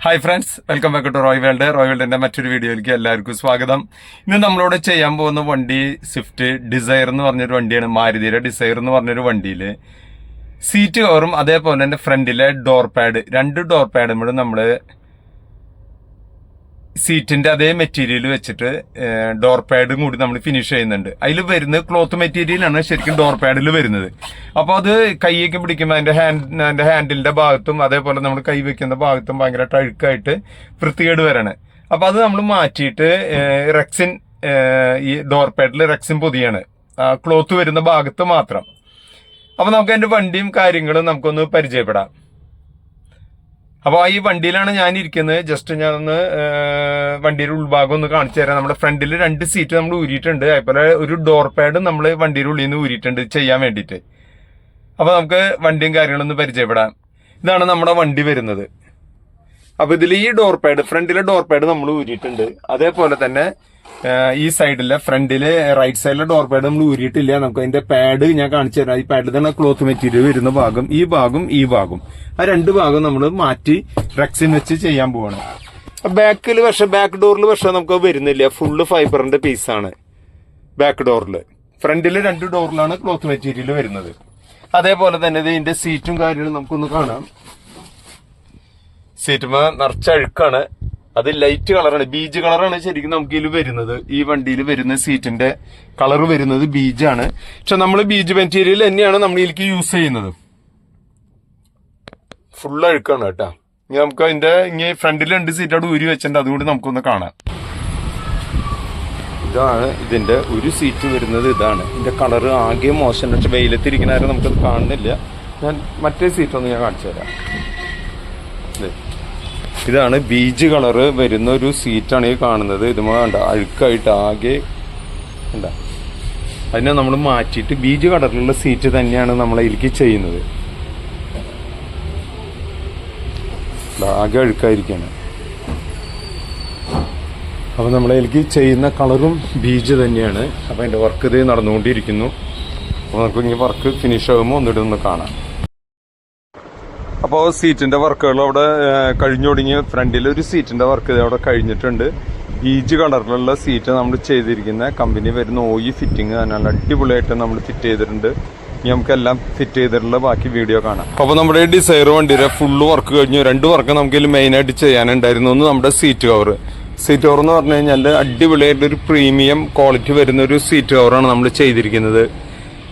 Hi friends welcome back to Roy world Roy വേൾഡിന്റെ മറ്റൊരു വീഡിയോയിലേക്ക് എല്ലാവർക്കും സ്വാഗതം. ഇന്ന് നമ്മളോട് ചെയ്യാൻ പോകുന്ന വണ്ടി സ്വിഫ്റ്റ് ഡിസൈർ എന്ന് പറഞ്ഞൊരു വണ്ടിയാണ് മാരുതിയുടെ ഡിസൈർ എന്ന് പറഞ്ഞൊരു വണ്ടിയിൽ സീറ്റ് കവറും അതേപോലെ തന്നെ ഫ്രണ്ടിലെ ഡോർ പാഡ് രണ്ട് ഡോർ പാഡും കൂടെ നമ്മൾ സീറ്റിന്റെ അതേ മെറ്റീരിയൽ വെച്ചിട്ട് ഡോർ പാഡും കൂടി നമ്മൾ ഫിനിഷ് ചെയ്യുന്നുണ്ട്. അതിൽ വരുന്നത് ക്ലോത്ത് മെറ്റീരിയലാണ് ശരിക്കും ഡോർ പാഡിൽ വരുന്നത്. അപ്പോൾ അത് കൈയൊക്കെ പിടിക്കുമ്പോൾ അതിന്റെ ഹാൻഡ് അതിന്റെ ഹാൻഡിലിന്റെ ഭാഗത്തും അതേപോലെ നമ്മൾ കൈ വെക്കുന്ന ഭാഗത്തും ഭയങ്കര അഴുക്കായിട്ട് വൃത്തികേട് വരണേ. അപ്പോൾ അത് നമ്മൾ മാറ്റിയിട്ട് റെക്സിൻ ഈ ഡോർ പാഡിൽ റെക്സിൻ പൊതിയാണ്. ക്ലോത്ത് വരുന്ന ഭാഗത്ത് മാത്രം. അപ്പോൾ നമുക്ക് അതിന്റെ വണ്ടിയും കാര്യങ്ങളും നമുക്കൊന്ന് പരിചയപ്പെടാം. അപ്പോൾ ഈ വണ്ടിയിലാണ് ഞാൻ ഇരിക്കുന്നത് ജസ്റ്റ് ഞാൻ ഒന്ന് വണ്ടിയുടെ ഉൾഭാഗം ഒന്ന് കാണിച്ചു തരാം. നമ്മുടെ ഫ്രണ്ടിൽ രണ്ട് സീറ്റ് നമ്മൾ ഊരിയിട്ടുണ്ട്. അതുപോലെ ഒരു ഡോർ പാഡും നമ്മൾ വണ്ടിയുടെ ഉള്ളിൽ നിന്ന് ഊരിയിട്ടുണ്ട് ചെയ്യാൻ വേണ്ടിയിട്ട്. അപ്പോൾ നമുക്ക് വണ്ടിയും കാര്യങ്ങളൊന്ന് പരിചയപ്പെടാം. ഇതാണ് നമ്മുടെ വണ്ടി വരുന്നത്. അപ്പോൾ ഇതിൽ ഈ ഡോർ പാഡ് ഫ്രണ്ടിലെ ഡോർ പാഡ് നമ്മൾ ഊരിയിട്ടുണ്ട്. അതേപോലെ തന്നെ ഈ സൈഡിലെ ഫ്രണ്ടിൽ റൈറ്റ് സൈഡിലെ ഡോർ പാഡ് നമ്മൾ ഊരിയിട്ടില്ല. നമുക്ക് അതിന്റെ പാഡ് ഞാൻ കാണിച്ചു തരാം. ഈ പാഡിൽ തന്നെ ക്ലോത്ത് മെറ്റീരിയൽ വരുന്ന ഭാഗം ഈ ഭാഗം ഈ ഭാഗം. ആ രണ്ട് ഭാഗം നമ്മൾ മാറ്റി റെക്സിൻ വെച്ച് ചെയ്യാൻ പോവാണ്. ബാക്കിൽ പക്ഷെ ബാക്ക് ഡോറിൽ പക്ഷെ നമുക്ക് വരുന്നില്ല. ഫുള്ള് ഫൈബറിന്റെ പീസാണ് ബാക്ക് ഡോറിൽ ഫ്രണ്ടിൽ രണ്ട് ഡോറിലാണ് ക്ലോത്ത് മെറ്റീരിയൽ വരുന്നത്. അതേപോലെ തന്നെ ഇതിന്റെ സീറ്റും കാര്യങ്ങളും നമുക്കൊന്ന് കാണാം. സീറ്റുമ നിറച്ച അഴുക്കാണ്. അത് ലൈറ്റ് കളറാണ് ബീജ് കളറാണ് ശരിക്കും നമുക്ക് ഇതിൽ വരുന്നത്. ഈ വണ്ടിയിൽ വരുന്ന സീറ്റിന്റെ കളർ വരുന്നത് ബീജാണ്. പക്ഷെ നമ്മൾ ബീജ് മെറ്റീരിയൽ തന്നെയാണ് നമ്മൾ ഇതിലേക്ക് യൂസ് ചെയ്യുന്നത്. ഫുൾ അഴുക്കാണ് കേട്ടാ. ഇനി നമുക്ക് അതിന്റെ ഇനി ഫ്രണ്ടിൽ രണ്ട് സീറ്റ് അവിടെ ഊരി വെച്ചിട്ടുണ്ട്. അതുകൂടി നമുക്കൊന്ന് കാണാം. ഇതാണ് ഇതിന്റെ ഒരു സീറ്റ് വരുന്നത്. ഇതാണ്. ഇതിന്റെ കളർ ആകെ മോശം. പക്ഷെ വെയിലത്തിരിക്കുന്ന ആരും നമുക്കത് കാണുന്നില്ല. ഞാൻ മറ്റേ സീറ്റൊന്ന് ഞാൻ കാണിച്ചു തരാം. ഇതാണ് ബീജ് കളറ് വരുന്ന ഒരു സീറ്റാണ് ഈ കാണുന്നത്. ഇത് കണ്ട? അഴുക്കായിട്ട് ആകെ കണ്ട? അതിനെ നമ്മൾ മാറ്റിയിട്ട് ബീജ് കളറിലുള്ള സീറ്റ് തന്നെയാണ് നമ്മൾ അതിലേക്ക് ചെയ്യുന്നത്. ആകെ അഴുക്കായിരിക്കാണ്. അപ്പോൾ നമ്മൾ അതിലേക്ക് ചെയ്യുന്ന കളറും ബീജ് തന്നെയാണ്. അപ്പോൾ അതിന്റെ വർക്ക് ഇത് നടന്നുകൊണ്ടിരിക്കുന്നു. അപ്പോൾ നമുക്ക് ഇനി വർക്ക് ഫിനിഷ് ആകുമ്പോൾ ഒന്നിട്ട് ഒന്ന് കാണാം. അപ്പോൾ സീറ്റിന്റെ വർക്കുകൾ അവിടെ ഏഹ്, കഴിഞ്ഞു തുടങ്ങി. ഫ്രണ്ടിൽ ഒരു സീറ്റിന്റെ വർക്ക് അവിടെ കഴിഞ്ഞിട്ടുണ്ട്. ബീജ് കളറിലുള്ള സീറ്റ് നമ്മൾ ചെയ്തിരിക്കുന്ന കമ്പനി വരുന്ന ഓയി ഫിറ്റിംഗ് നല്ല അടിപൊളിയായിട്ട് നമ്മൾ ഫിറ്റ് ചെയ്തിട്ടുണ്ട്. ഇനി നമുക്കെല്ലാം ഫിറ്റ് ചെയ്തിട്ടുള്ള ബാക്കി വീഡിയോ കാണാം. അപ്പോൾ നമ്മുടെ ഡിസൈർ വണ്ടിയുടെ ഫുള്ള് വർക്ക് കഴിഞ്ഞു. രണ്ട് വർക്ക് നമുക്ക് ഇതിൽ മെയിനായിട്ട് ചെയ്യാനുണ്ടായിരുന്നു. ഒന്ന് നമ്മുടെ സീറ്റ് കവർ സീറ്റ് കവർ എന്ന് പറഞ്ഞു കഴിഞ്ഞാൽ അടിപൊളിയായിട്ടൊരു പ്രീമിയം ക്വാളിറ്റി വരുന്ന ഒരു സീറ്റ് കവറാണ് നമ്മൾ ചെയ്തിരിക്കുന്നത്.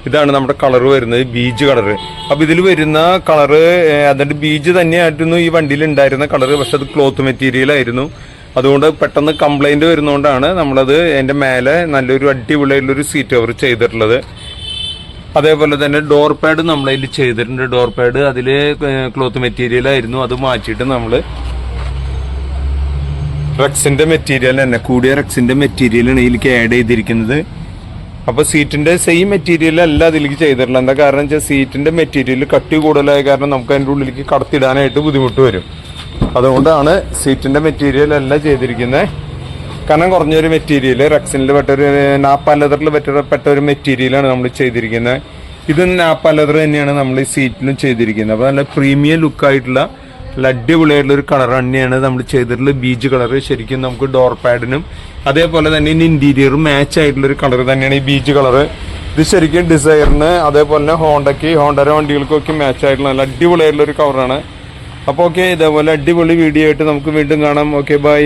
ഇതാണ് നമ്മുടെ കളർ വരുന്നത് ബീജ് കളർ അപ്പൊ ഇതിൽ വരുന്ന കളറ് അതിന്റെ ബീജ് തന്നെയായിരുന്നു ഈ വണ്ടിയിൽ ഉണ്ടായിരുന്ന കളർ പക്ഷെ അത് ക്ലോത്ത് മെറ്റീരിയൽ ആയിരുന്നു. അതുകൊണ്ട് പെട്ടെന്ന് കംപ്ലൈന്റ് വരുന്നതുകൊണ്ടാണ് നമ്മളത് എന്റെ മേലെ നല്ലൊരു അടിപൊളിയായിട്ടുള്ള ഒരു സീറ്റ് കവർ ചെയ്തിട്ടുള്ളത്. അതേപോലെ തന്നെ ഡോർ പാഡ് നമ്മളതിൽ ചെയ്തിട്ടുണ്ട്. ഡോർ പാഡ് അതിൽ ക്ലോത്ത് മെറ്റീരിയൽ ആയിരുന്നു. അത് മാറ്റിയിട്ട് നമ്മൾ റക്സിന്റെ മെറ്റീരിയൽ തന്നെ. കൂടിയ മെറ്റീരിയൽ മെറ്റീരിയലാണ് ഇതിലേക്ക് ആഡ് ചെയ്തിരിക്കുന്നത്. അപ്പൊ സീറ്റിന്റെ സെയിം മെറ്റീരിയൽ അല്ല അതിലേക്ക് ചെയ്തിട്ടുള്ളത്. എന്താ കാരണം വെച്ചാൽ സീറ്റിന്റെ മെറ്റീരിയൽ കട്ടി കൂടുതലായ കാരണം നമുക്ക് അതിന്റെ ഉള്ളിലേക്ക് കടത്തിടാനായിട്ട് ബുദ്ധിമുട്ട് വരും. അതുകൊണ്ടാണ് സീറ്റിന്റെ മെറ്റീരിയൽ അല്ല ചെയ്തിരിക്കുന്നത് കാരണം കുറഞ്ഞൊരു മെറ്റീരിയൽ റെക്സിനിൽ പെട്ട ഒരു ലെതറിൽ പെട്ട ഒരു മെറ്റീരിയലാണ് നമ്മൾ ചെയ്തിരിക്കുന്നത് ഇത് നാപ്പ ലെതർ തന്നെയാണ് നമ്മൾ ഈ സീറ്റിലും ചെയ്തിരിക്കുന്നത് അപ്പോൾ നല്ല പ്രീമിയം ലുക്കായിട്ടുള്ള നല്ല അടിപൊളിയായിട്ടുള്ള ഒരു കളർ തന്നെയാണ് നമ്മൾ ചെയ്തിട്ടുള്ള ബീജ് കളർ ശരിക്കും നമുക്ക് ഡോർ പാഡിനും അതേപോലെ തന്നെ ഇനി മാച്ച് ആയിട്ടുള്ള ഒരു കളർ തന്നെയാണ് ഈ ബീജ് കളർ ഇത് ശരിക്കും ഡിസൈറിന് അതേപോലെ തന്നെ ഹോണ്ടയ്ക്ക് ഹോണ്ടയുടെ വണ്ടികൾക്കൊക്കെ മാച്ച് ആയിട്ടുള്ള നല്ല അടിപൊളിയായിട്ടുള്ള ഒരു കവറാണ് അപ്പോൾ ഓക്കെ ഇതേപോലെ അടിപൊളി വീഡിയോ ആയിട്ട് നമുക്ക് വീണ്ടും കാണാം. Okay bye